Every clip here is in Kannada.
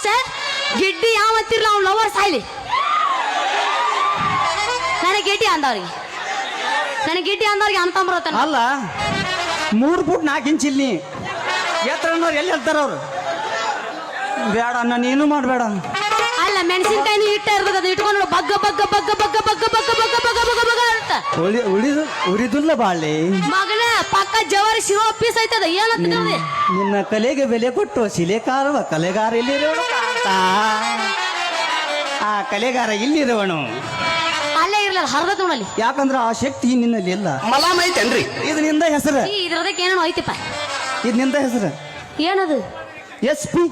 ಅಷ್ಟೇ ಗಿಡ್ಡಿ ಯಾವ ಅಂತಿರ್ಲ ಅವ್ನ ಲವರ್ ಸಾಯ್ಲಿ ನನಗೆ ಗಿಡ್ಡಿ ಅಂದವ್ರಿಗೆ. ನನಗೆ ಗಿಡ್ಡಿ ಅಂದವ್ರಿಗೆ ಅಂತ ಬರತ್ತಾನ ಅಲ್ಲ, ಮೂರು ಫುಟ್ ನಾಲ್ಕು ಇಂಚ್ ಇಲ್ಲಿ. ಎತ್ತರ ಎಲ್ಲಿ ಹೇಳ್ತಾರ ಅವ್ರು ಬೇಡ ನೀನು ಮಾಡಬೇಡ. ಅಲ್ಲ ಮೆಣಸಿನ್ಕಾಯಿ ಇಟ್ಟ ಇರ್ತದ ಅದು ಇಟ್ಕೊಂಡು ಬಗ್ಗ ಬಗ್ಗ ಬಗ್ಗ ಬಗ್ಗ ಬಗ್ಗ ಬಗ್ಗ ಬಗ್ಗ ಬಗ್ಗ ಬಗ್ಗ ಬಗ್ಗ ಅಂತ ಉಳಿ ಉಳಿದು ಉರಿದುಲ್ಲ ಬಾಳೆ ಮಗನ ಪಕ್ಕ ಜವಾರಿ ಶಿವ ಪೀಸ್ ಐತದ ಏನ ನಿನ್ನ ನಿನ್ನ ಕಲೆಗೆ ಬೆಲೆ ಕೊಟ್ಟು ಶಿಲೆ ಕಾರುವ ಕಲೆಗಾರ ಇಲ್ಲಿರೋಣ ಕಾಂತ. ಆ ಕಲೆಗಾರ ಇಲ್ಲಿರುವನು ಅಲ್ಲೇ ಇರ್ಲಿಲ್ಲ ಹರ್ದ ನೋಡಲ್ಲಿ ಯಾಕಂದ್ರೆ ಆ ಶಕ್ತಿ ನಿನ್ನಲ್ಲಿ ಇಲ್ಲ ಮಲಾಮ್ ಐತೇನ್ರಿ ಇದು ನಿಂದ ಹೆಸರು ಇದ್ರದಕ್ಕೆ ಏನೋ ಐತಿಪ್ಪ ಇದು ನಿಂದ ಹೆಸರು ಏನದು ಎಸ್ ಪಿ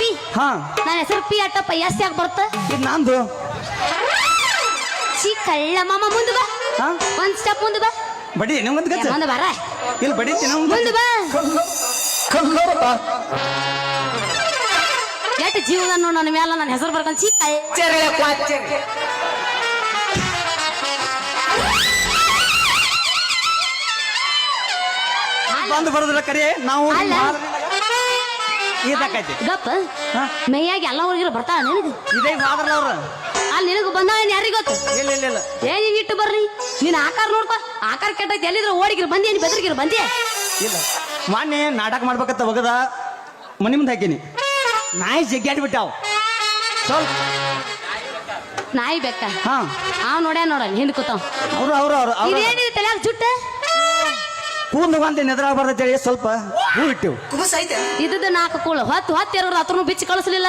ಪಿ. ಹಾ. ನನ್ನ ಹೆಸರು ಪಿ ಅಟ್ಟಪ್ಪ ಎಸ್ ಯಾಕೆ ಬರುತ್ತೆ? ಇದು ನಂದು. ಚಿ ಕಳ್ಳ ಮಾಮ ಮುಂದೆ ಬಾ. ಹಾ. ಒಂದು ಸ್ಟೆಪ್ ಮುಂದೆ ಬಾ. ಬಡಿ ನಿಮ್ಗೊಂದು ಗಚ್ಚ. ಮುಂದೆ ಬಾರ. ಇಲ್ಲಿ ಬಡಿ ಮುಂದೆ ಬಾ. ಎಷ್ಟು ಜೀವನ ನೋಡು ನನ್ನ ಮೇಲೆ ನನ್ನ ಹೆಸರು ಬರ್ಕೊಂಡು ಚಿ ಕಳ್ಳ. ಬಂದು ಬರೋದಿಲ್ಲ ಕರೆ ನಾವು ಈತಕ್ಕೈತಿ ಗಪ್ಪ. ಹಾ? ಮೈಯಾಗಿ ಎಲ್ಲ ಹುಡುಗಿರು ಬರ್ತಾಳ ನಿನಗೆ? ಇದೇ ಫಾದರ್ ಅವ್ರ. ಅಲ್ಲಿ ನಿನಗೆ ಬಂದಾಳ ಯಾರಿಗೆ ಗೊತ್ತು? ಇಲ್ಲ ಇಲ್ಲ ಇಲ್ಲ. ಏ ನೀನ್ ಇಟ್ಟು ಬರ್ರಿ ನೀನ್ ಆಕಾರ ನೋಡ್ಕೊ. ಆಕಾರ ಕೆಟ್ಟೈತಿ. ಎಲ್ಲಿದ್ರು ಓಡಿಗಿರು ಬಂದಿ ನೀನ್ ಬೆದರಿಗಿರು ಬಂದಿ? ಇಲ್ಲ. ಮೊನ್ನೆ ನಾಟಕ ಮಾಡ್ಬೇಕತ್ತ ಹೋಗದ ಮನೆ ಮುಂದೆ ಹಾಕಿನಿ. ನಾಯಿ ಜಗ್ಗಾಡಿ ಬಿಟ್ಟಾವ್ ಸ್ವಲ್ಪ ನಾಯಿ ಬೆಕ್ಕ? ಹಾ. ಆ ನೋಡ್ಯಾ ನೋಡಲ್ಲ ಹಿಂದ್ ಕೂತಾವ್. ಅವ್ರು ಅವ್ರು ಅವರು ಅವ್ರು. ಇದೇನಿದೆ ತಲೆಯಾಗ ಜುಟ್ಟ? ಕೂದಲು ಅಂತ ಹೇಳಿ ಸ್ವಲ್ಪ ಹೂ ಇಟ್ಟಿವು. ಕುಬಸ್ ಐತೆ. ಇದ್ದದ್ದು ನಾಲ್ಕು ಕೂಳು. ಹೊತ್ತು ಹೊತ್ತು ಎರಡು ಹತ್ರನು ಬಿಚ್ಚಿ ಕಳಿಸ್ಲಿಲ್ಲ?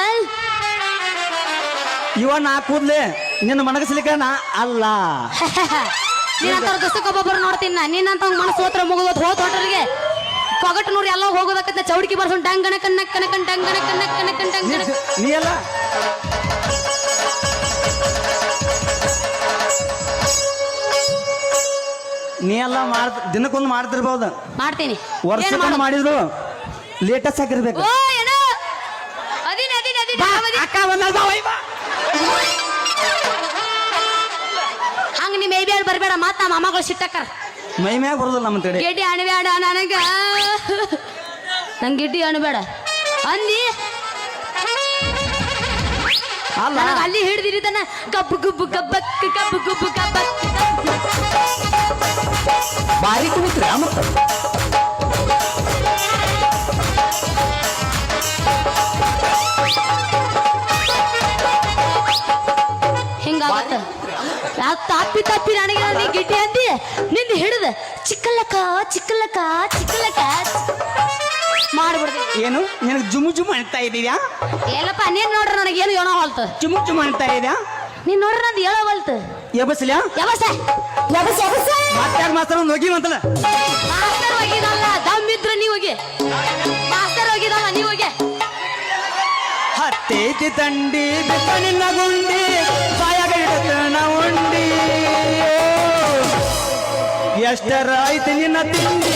ಇವ ನಾ ಕೂದ್ಲೆ ನಿನ್ನ ಮನಗಸ್ಲಿಕ್ಕ ನಾ ಅಲ್ಲ. ನೀನಂತ ದಸ್ತಕ್ಕೊಬ್ಬೊಬ್ಬರು ನೋಡ್ತೀನಿ ನಾ. ನೀನಂತ ಮನಸ್ಸು ಹೋತ್ರ ಮುಗಿದ ಹೋತ್ ಹೊಟ್ಟರಿಗೆ ಕೊಗಟ್ ನೋಡಿ ಎಲ್ಲ ಹೋಗೋದಕ್ಕ ಚೌಡಿಕೆ ಬರ್ಸೋಣ ಡಂಗಣ ಕಣ್ಣ ಕಣ್ಣ ಕಣ್ಣ ಡಂಗಣ ಕಣ್ಣ ಕಣ್ಣ ಕಣ್ಣ ನೀ ಡಂಗಣ ನೀ ಅಲ್ಲ? ನೀ ಎಲ್ಲ ಮಾಡ್ ದಿನಕ್ಕೊಂದು ಮಾಡ್ತಿರ್ಬೋದು. ಮಾಡ್ತೀನಿ. ವರ್ಷ ವರ್ಷಕ್ಕೊಂದು ಮಾಡಿದ್ರು. ಲೇಟೆಸ್ಟ್ ಆಗಿರ್ಬೇಕು ಓ ಏನೋ? ಅದಿನ ಅದಿನ ಅದಿನ ಅವಧಿ. ಅಕ್ಕ ಬಂದಲ್ಲ ಬಾ, ಒಯ್ ಬಾ. ಹಂಗ ನಿಮ್ಮ ಮೈ ಬೇಡ ಬರಬೇಡ ಮಾತ ನಮ್ಮ ಅಮ್ಮಗಳು ಸಿಟ್ಟಕ್ಕರ್. ಮೈ ಮ್ಯಾಗ ಬರೋದಿಲ್ಲ ನಮ್ಮ ತಡೆ ಗೆಡ್ಡಿ ಅಣಬೇಡ ನನಗ. ನಂಗೆ ಗಿಡ್ಡಿ ಅಣಬೇಡ ಅಂದಿ. ಅಲ್ಲ. ನನಗೆ ಅಲ್ಲಿ ಹಿಡ್ದಿರಿದನ ಗಬ್ಬು ಗುಬ್ಬು ಗಬ್ಬಕ್ ಗಬ್ಬು ಗುಬ್ಬು ಗಬ್ಬಕ್. ಬಾರಿ ಕುಣಿತ್ರ ಮತ್ತ ಹಿಂಗಾಗತ್ತ? ತಪ್ಪಿ ತಪ್ಪಿ ನನಗೆ ನೀ ಗಿಡ್ಡಿ ಅಂದಿ ನಿಂದು ಹಿಡಿದ ಚಿಕ್ಕಲಕ್ಕ ಚಿಕ್ಕಲಕ್ಕ ಚಿಕ್ಕಲಕ್ಕ ಮಾಡ್ಬಿಡ್ತೀನಿ. ಏನು? ನಿನಗೆ ಜುಮು ಜುಮು ಅಣ್ತಾ ಇದೀಯಾ? ಎಲ್ಲಪ್ಪ ನೀನ್ ನೋಡ್ರಿ ಏನು ಏನೋ ಹೊಲ್ತು. ಜುಮು ಜುಮು ಅಣ್ತಾ ಇದೆಯಾ? ನೀನ್ ನೋಡ್ರಿ ನಂದು ಹೇಳೋ ಹೊಲ್ತು. ಎಬಸ್ಲ್ಯಾ ಯಾವಸ ಯಾವಸ ಯಾವಸ ಮತ್ತೆ ಮಾತ್ರ ಒಂದು ಹೋಗಿ ಅಂತಲ್ಲ ಮಾಸ್ತರ್ ಹೋಗಿದಲ್ಲ ದಮ್ ಇದ್ರೆ ನೀ ಹೋಗಿ. ಮಾಸ್ತರ್ ಹೋಗಿದಲ್ಲ ನೀ ಹೋಗಿ. ಹತ್ತೈತಿ ತಂಡಿ ನಿನ್ನ ಗುಂಡಿ ಬಾಯಾಗ ಇಡತನ ಉಂಡಿ. ಎಷ್ಟರ ಆಯ್ತು ನಿನ್ನ ತಿಂಡಿ?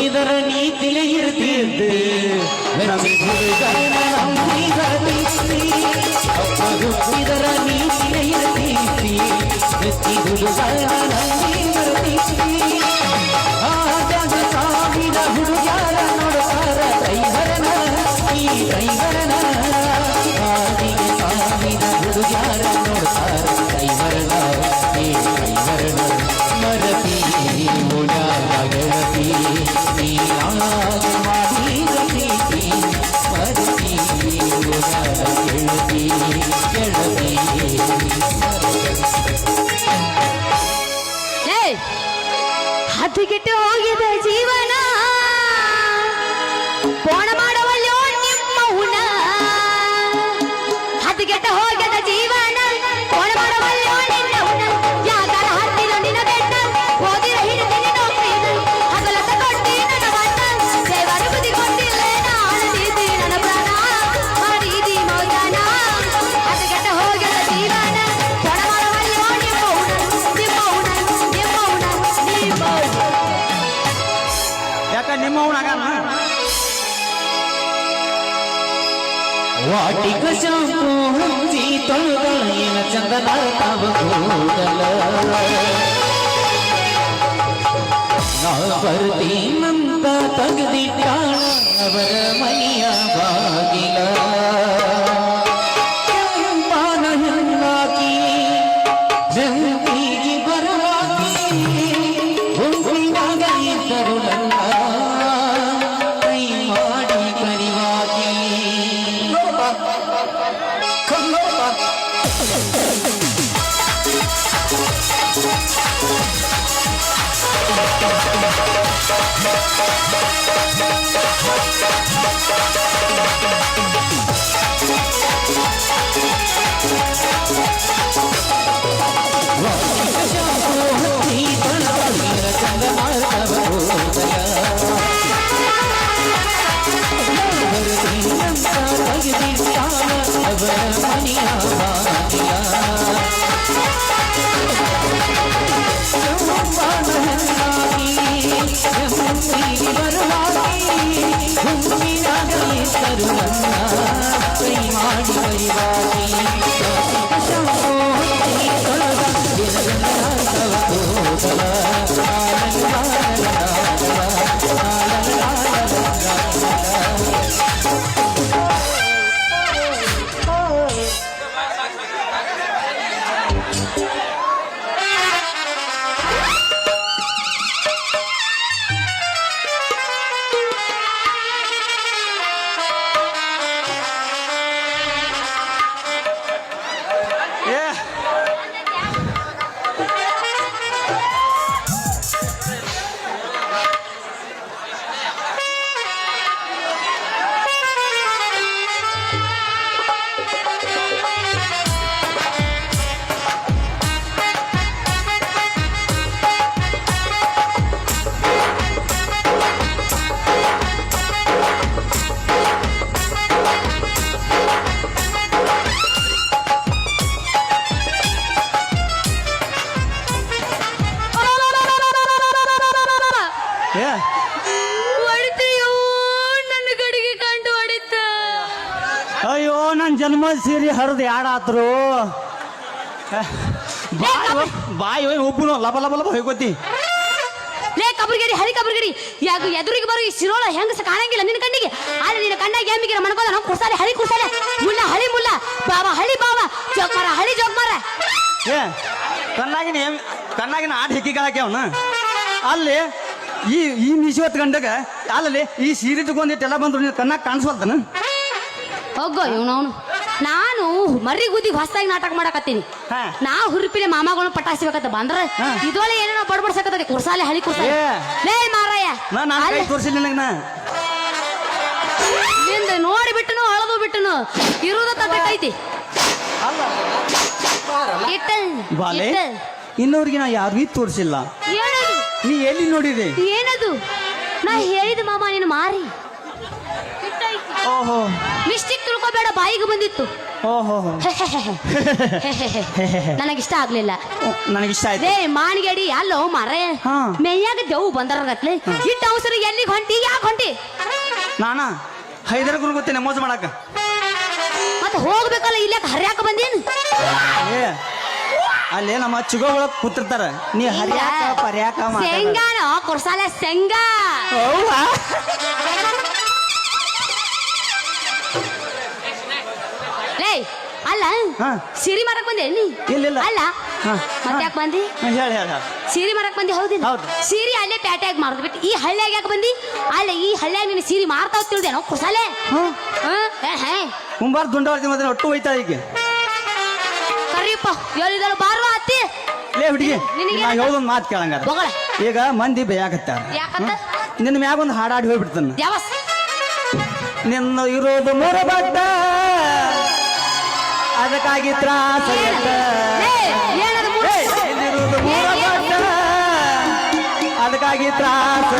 இதர நீத்திலே இருந்து இதர நீத்திலே இருந்து ಹತ್ತಿಗೆಟ್ಟು ಹೋಗಿದ ಜೀವನ ಪೋಣ ನಿಮ್ಮ ವಾಟಿಕ ಶಾಂಪು ಹಚ್ಚಿ ತೊಳೆದ ಏನ ಚಂದನ ತಾವ ಕೂದಲ. ನಾ ಬರ್ತೀನಂತ ತೆಗೆದಿಟ್ಟಾಳ ಅವರ ಮನೆಯ ಬಾಗಿಲ. ಜನ್ಮ ಸೀರಿ ಹರಿದು ಯಾಡಾತ್ರು ಬಾಯ್ ಒಬ್ಬನ ಒಬ್ಬನು ಲಬ ಲಬ ಲಬ ಹೋಗೋತಿ ಲೇ ಹರಿ ಹಳಿ ಕಬರ್ಗೇರಿ. ಯಾಕ ಎದುರಿಗೆ ಬರೋ ಈ ಶಿರೋಳ ಹೆಂಗಸ ಕಾಣಂಗಿಲ್ಲ ನಿನ್ನ ಕಣ್ಣಿಗೆ? ಆದ್ರೆ ನಿನ್ನ ಕಣ್ಣಾಗ ಏಮಿಗಿರ ಮಣ್ಕೋದ ನಾವು ಕುಸಾಲೆ ಹರಿ ಕುಸಾಲೆ ಮುಲ್ಲ ಹಳಿ ಮುಲ್ಲ. ಬಾವ ಹಳಿ ಬಾವ. ಜೋಗ್ಮಾರ ಹಳಿ ಜೋಗ್ಮಾರ ಏ ಕಣ್ಣಾಗಿನ ಏಮ್- ಕಣ್ಣಾಗಿನ ಆಟ ಹೆಕ್ಕಿಗಳಾಕೆ ಅವನ. ಅಲ್ಲಿ ಈ ಈ ಹೊತ್ತು ಗಂಡಗ ಅಲ್ಲಿ ಈ ಸೀರೆ ತಗೊಂಡಿಟ್ಟೆಲ್ಲ ಬಂದ್ರು ನೀನು ಕಣ್ಣಾಗ ಕಾಣಿಸ್ವಲ್ತನ ಹೋಗೋ ಇವನವನು. ನಾನು ಮರ್ರಿ ಗುದ್ದಿಗೆ ಹೊಸದಾಗಿ ನಾಟಕ ಮಾಡಕತ್ತೀನಿ. ಹಾ. ನಾ ಹುರುಪಿಲೆ ಮಾಮಗಳನ್ನ ಪಟಾಯಿಸ್ಬೇಕಂತ ಬಂದ್ರ ಬಂದ್ರೆ ಇದೊಳೆ ಏನೇನೋ ಬಡ್ಬಡ್ಸಕತ್ತದ ಕುರ್ಸಾಲೆ ಹಳಿ ಕುರ್ಸಾಲೆ. ಏ. ಲೇ ಮಾರಯ್ಯ ನಾ ನಾನು ಕೈ ನಿನಗೆ ನಾ. ನಿಂದ ನೋಡಿ ಬಿಟ್ಟನು ಅಳದು ಬಿಟ್ಟನು. ಇರುದ ತಟ್ಟೈತಿ ಇಟ್ಟ ಬಾಲೆ ಇಟ್ಟ. ಇನ್ನೋರಿಗೆ ನಾ ಯಾರಿಗೂ ತೋರಿಸಿಲ್ಲ. ಏನದು? ನೀ ಎಲ್ಲಿ ನೋಡಿದೆ? ಏನದು? ನಾ ಹೇಳಿದ ಮಾಮ ನೀನು ಮಾರಿ ತಿಳ್ಕೊಬೇಡ ಬಾಯಿಗೆ ಬಂದಿತ್ತು. ಓಹೋ. ನನಗಿಷ್ಟ ಆಗ್ಲಿಲ್ಲ. ನನಗಿಷ್ಟ ಆಯ್ತು. ಏ ಮಾನ್ಗೇಡಿ ಅಲ್ಲೋ ಮಾರೇ. ಹಾ. ಮೇಯಾಗ ದೇವು ಬಂದರಗತ್ಲೆ ಇಟ್ಟ ಅವಸರ ಎಲ್ಲಿಗೆ ಹೊಂಟಿ ಯಾಕೆ ಹೊಂಟಿ? ನಾನಾ ಗುರು ಗೊತ್ತೇನೆ ಮೋಸ ಮಾಡಕ. ಮತ್ತೆ ಹೋಗ್ಬೇಕಲ್ಲ ಇಲ್ಲಾಕ ಹರ್ಯಾಕ ಬಂದೇನು? ಅಲ್ಲೇ ಅಲ್ಲಿ ನಮ್ಮ ಚಿಗೋಗಳ ಕೂತಿರ್ತಾರ. ನೀ ಹರಿಯಾಕ ಪರ್ಯಾಕ ಮಾತಾಡ. ಶೇಂಗಾನ ಕೊಡ್ಸಾಲೆ ಶೇಂಗಾ. ಹೌದಾ? ಹಾ. ಸಿರಿ ಮರಕ್ ಬಂದಿ ನೀ? ಇಲ್ಲಿಲ್ಲ. ಅಲ್ಲ. ಹಾ. ಮತ್ತೆ ಯಾಕೆ ಬಂದಿ? ಹೇಳಿ ಹೇಳಿ ಸೀರೆ ಮರಕ್ ಬಂದಿ ಹೌದಿಲ್ಲ ಹೌದು. ಸೀರೆ ಅಲ್ಲೇ ಪ್ಯಾಟ್ಯಾಗ ಮಾರ್ದು. ಬಿಟ್ಟು ಈ ಹಳ್ಳಿಯಾಗ ಯಾಕೆ ಬಂದಿ? ಅಲ್ಲ ಈ ಹಳ್ಳಿಯಾಗ ನೀನು ಸೀರೆ ಮಾರ್ತಾವ್ ತಿಳಿದೇನೋ ಕುಸಾಲೆ ಹಾ. ಹೇ ಕುಂಬಾರ ದುಂಡಾವತಿ ಮತ್ತೆ ಒಟ್ಟು ಹೋಯ್ತಾ ಈಗ ಕರೀಪ್ಪ ಹೇಳಿದಳು ಬಾರುವ ಅತ್ತಿ. ಲೇ ಹುಡುಗಿ ನಿನಗೆ ನಾ ಹೇಳೋದೊಂದು ಮಾತು ಕೇಳಂಗಾರ ಹೋಗಳ ಈಗ ಮಂದಿ ಬೇಯಾಕತ್ತಾರ. ಯಾಕಂತ? ನಿನ್ನ ಮ್ಯಾಗ ಒಂದು ಹಾಡಾಡಿ ಹೋಗ್ಬಿಡ್ತಾನ. ನಿನ್ನ ಇರೋದು ಮೂರ ಬಡ್ಡ ಅದಕ್ಕಾಗಿ ತ್ರಾಸ ಅದಕ್ಕಾಗಿ ತ್ರಾಸ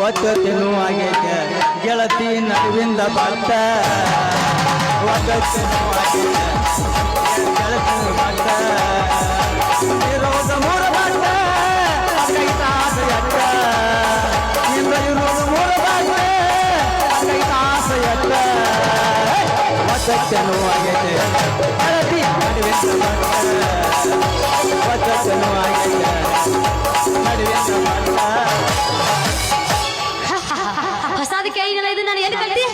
ಒತ್ತು ತಿನ್ನುವಾಗೈತೆ ಗೆಳತಿ ನಡುವಿಂದ ಬಡ್ಡ ಒತ್ತು ತಿನ್ನುವಾಗೈತೆ ಗೆಳತಿ ಬಡ್ಡ ಹೊಸದಕ್ಕೆ ಏನಿಲ್ಲ ಇದು ನಾನು ಎಲ್ಲಿ ಕಲ್ತಿ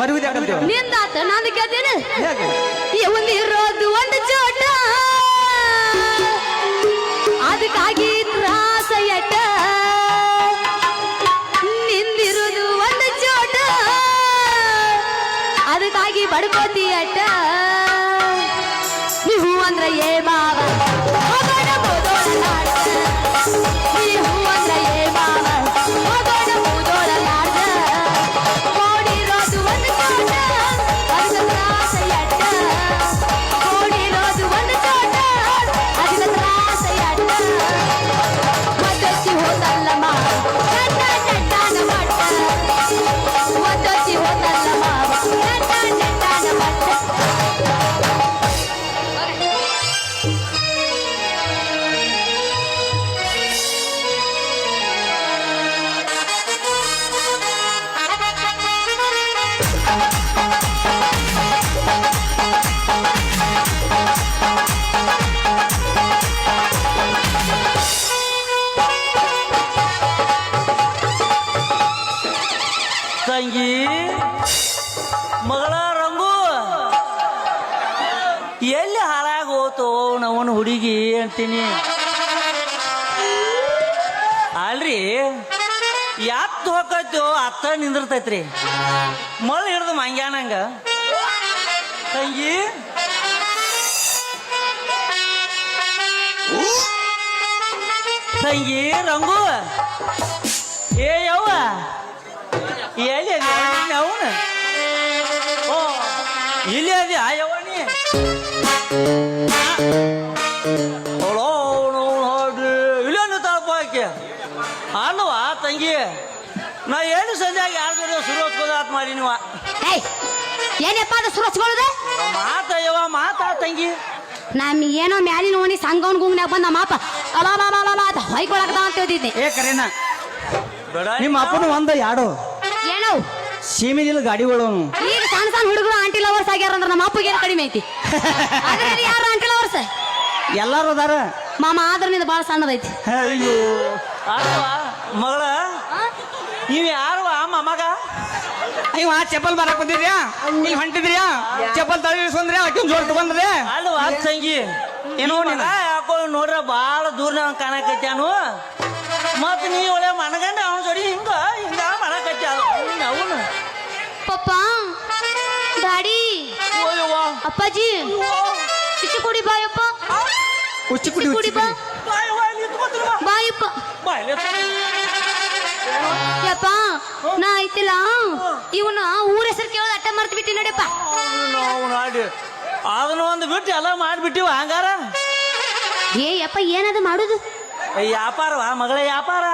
ಮರುವಿದ ನಿಂದಾತ ನಾನು ಕೇಳ್ತೇನೆ. ಹೇಗೆ? ಇರೋದು ಒಂದು ಚೋಟ. ಅದಕ್ಕಾಗಿ ತ್ರಾಸ ಎಟ್ಟ ಅದಕ್ಕಾಗಿ ಬಡ್ಕೋತಿ ಅಟ್ಟ ನೀವು ಅಂದ್ರೆ ಏ ಮಾವ ಮಗಳ ರಂಗು. ಎಲ್ಲಿ ಹಾಳಾಗಿ ಹೋತು ನವನ ಹುಡುಗಿ ಅಂತೀನಿ. ಅಲ್ರಿ ಯಾತ್ ಹೋಗತ್ತೋ ಅತ್ತ ನಿಂದಿರ್ತೈತ್ರಿ. ಮೊಳ ಹಿಡ್ದು ಮಂಗ್ಯಾನಂಗ. ತಂಗಿ. ತಂಗಿ, ರಂಗು. ಏ ಯವ್ವ. ಎಲ್ಲಿ ಅವನು? ಇಲ್ಲಿ ಅದಿ ನೋಡಿ ಇಲ್ಲಿ ಆಕೆ. ಅಲ್ವಾ ತಂಗಿ? ನಾ ಏನು ಸಂಜೆಗೆ ಯಾರ ಜೊತೆ ಶುರು ಹಚ್ಕೋದಾತ್ ಮಾಡಿ ನೀವು? ಏಯ್ ಏನಪ್ಪ ಅದು ಸುರಚ್ಕೊಳ್ಳೋದು ಮಾತಯ್ಯವ ಮಾತಾ ತಂಗಿ. ನಮ್ ಏನೋ ಮ್ಯಾಲಿನ ಓಣಿ ಸಂಗವನ್ ಗುಂಗ್ನ್ಯಾಗ ಬಂದ ಮಾಪ. ಅಲ ಅಲ ಅಲ ಅಲ ಅಂತ ಹೊಯ್ಕೊಳಕದ ಅಂತ ಹೇಳ್ತಿದ್ದೆ ಏ ಕರೇನ ಬೇಡ ನಿಮ್ಮ ಅಪ್ಪನ ಒಂದ ಯಾಡು? ಏನೋ? ಸೀಮಿದಿಲ್ಲ ಗಾಡಿಗಳು ಈಗ ಸಣ್ಣ ಸಣ್ಣ ಹುಡುಗರು ಆಂಟಿ ಲವರ್ಸ್ ಆಗ್ಯಾರ ಅಂದ್ರೆ ನಮ್ಮ ಅಪ್ಪಗೆ ಏನು ಕಡಿಮೆ ಐತಿ? ಅದ್ರಲ್ಲಿ ಯಾರು ಆಂಟಿ ಲವರ್ಸ್ ಎಲ್ಲರೂ ಅದಾರ? ಮಾಮ ಆದ್ರೆ ನಿಂದ ಭಾಳ ಸಣ್ಣದೈತಿ ಅಯ್ಯೋ. ಅಲ್ವಾ ಮಗಳ? ನೀವು ಯಾರು? ಆ ಮಗ? ಅಯ್ಯೋ ಆ ಚಪ್ಪಲ್ ಮಾರಕ್ ಬಂದಿದ್ಯಾ? ಇಲ್ಲಿ ಹೊಂಟಿದ್ರ್ಯಾ ಚಪ್ಪಲ್ ತಳಿ ಇಸ್ಕೊಂಡ್ರಿ ಅಕ್ಕಿ ಜೋರ್ ತಗೊಂಡ್ರೆ? ಅಲ್ವಾ ತಂಗಿ? ಏನೋ ಏನೋ ನೀನು? ಯಾಕೋ ನೋಡ್ರ ಬಹಳ ದೂರ ಕಾಣಕತ್ತಾನು ಮತ್ ನೀ ಒಳ್ಳೆ ಮನಗಂಡ ಅವನ ಜೋಡಿ ಹಿಂಗ ಹಿಂಗ ಮಾಡಕತ್ಯ ಅವನು. ಪಪ್ಪ. ಗಾಡಿ ಅಪ್ಪಾಜಿ. ಚಿಚ್ಚು ಕುಡಿ ಬಾಯಪ್ಪ ಉಚ್ಚಿ ಕುಡಿ ಕುಡಿ ಬಾ. ಬಾಯಪ್ಪ ಯಪ್ಪ. ನಾ ಐತಿಲ್ಲ. ಇವನ ಊರ ಹೆಸರು ಕೇಳೋದು ಅಟ್ಟ ಮರ್ತು ಬಿಟ್ಟಿ ನಡಿಯಪ್ಪ ಅದನ್ನ ಒಂದು ಬಿಟ್ಟು ಎಲ್ಲ ಮಾಡಿಬಿಟ್ಟಿವ ಹಂಗಾರ? ಏ ಯಪ್ಪ ಏನದು ಮಾಡುದು? ವ್ಯಾಪಾರವ ಮಗಳ ವ್ಯಾಪಾರ?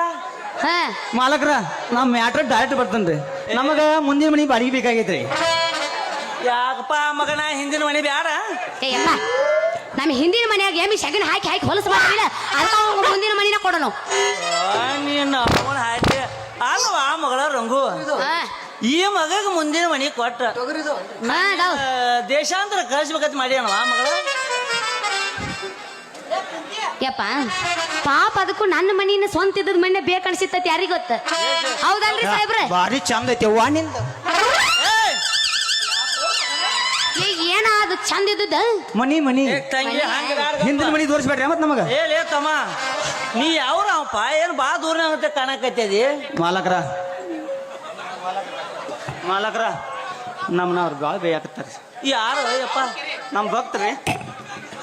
ಹಾ. ಮಾಲಕ್ರ ನಮ್ಮ ಮ್ಯಾಟ್ರ್ ಡೈರೆಕ್ಟ್ ಬರ್ತನ್ರಿ. ನಮಗ ಮುಂದಿನ ಮನಿ ಬಾಡಿಗೆ ಬೇಕಾಗೈತ್ರಿ. ಯಾಕಪ್ಪ ಮಗನ ಹಿಂದಿನ ಮನೆ ಬ್ಯಾಡ? ಏ ಯಪ್ಪ ನಮ್ಮ ಹಿಂದಿನ ಮನ್ಯಾಗ ಎಮ್ಮಿ ಶಗನ್ ಹಾಕಿ ಹಾಕಿ ಹೊಲಸ ಮಾಡಿಲ್ಲ ಅದಕ್ಕೆ ಅವ್ನ ಮುಂದಿನ ಮನಿನ ಕೊಡೋನು. ಆ, ನೀನು ಅವನ ಹಾಕಿ. ಅಲ್ವಾ ಮಗಳ ರಂಗು? ಈ ಮಗಗೆ ಮುಂದಿನ ಮನೆ ಕೊಟ್ಟ. ದೇಶಾಂತರ ಕಳಿಸ್ಬೇಕಂತ ಮಾಡ್ಯಾನವ ಮಗಳ? ಯಪ್ಪ. ಪಾಪ ಅದಕ್ಕೂ ನನ್ನ ಮನಿನ ಸ್ವಂತ ಇದ್ದದ ಮನೆ ಬೇಕನ್ಸಿತ್ತ ಯಾರಿಗ ಗೊತ್ತ? ಹೌದಲ್ರಿ ಸಾಹೇಬ್ರ? ಬಾರಿ ಚಂದ ಐತಿ ಅವ್ವ ನಿಂದ! ಏ ಏನ ಅದು ಚಂದ ಇದ್ದದ ಮನಿ ಮನಿ. ತಂಗಿ ಹಂಗ ಹಿಂದಿನ ಮನಿ ತೋರಿಸ್ಬೇಡ್ರಿ ಮತ್ ನಮಗ. ಏ ಲೇ ತಮ್ಮ. ನೀ ಯಾವ್ರಪ್ಪ ಏನು ಬಾ ದೂರ ಅಂತ ಕಾಣಕತ್ತದಿ? ಮಾಲಕ್ರ. ಮಾಲಕ್ರ ನಮ್ಮನ್ನ ಅವ್ರು ಭಾಳ ಬೇಯಾಕತ್ತಾರ. ಯಾರು? ಅಯ್ಯಪ್ಪ. ನಮ್ಮ ಭಕ್ತರಿ.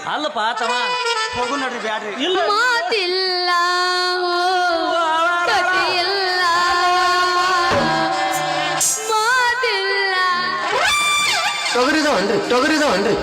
ಅಲ್ಲಪ್ಪ ತಮ್ಮ. ಹೋಗು ನೋಡ್ರಿ ಬ್ಯಾಡ್ರಿ. ಇಲ್ಲ ಮಾತಿಲ್ಲ ಕಥೆಯಿಲ್ಲ ಮಾತಿಲ್ಲ. ತೊಗರಿದವನ್ರಿ ತೊಗರಿದವನ್ರಿ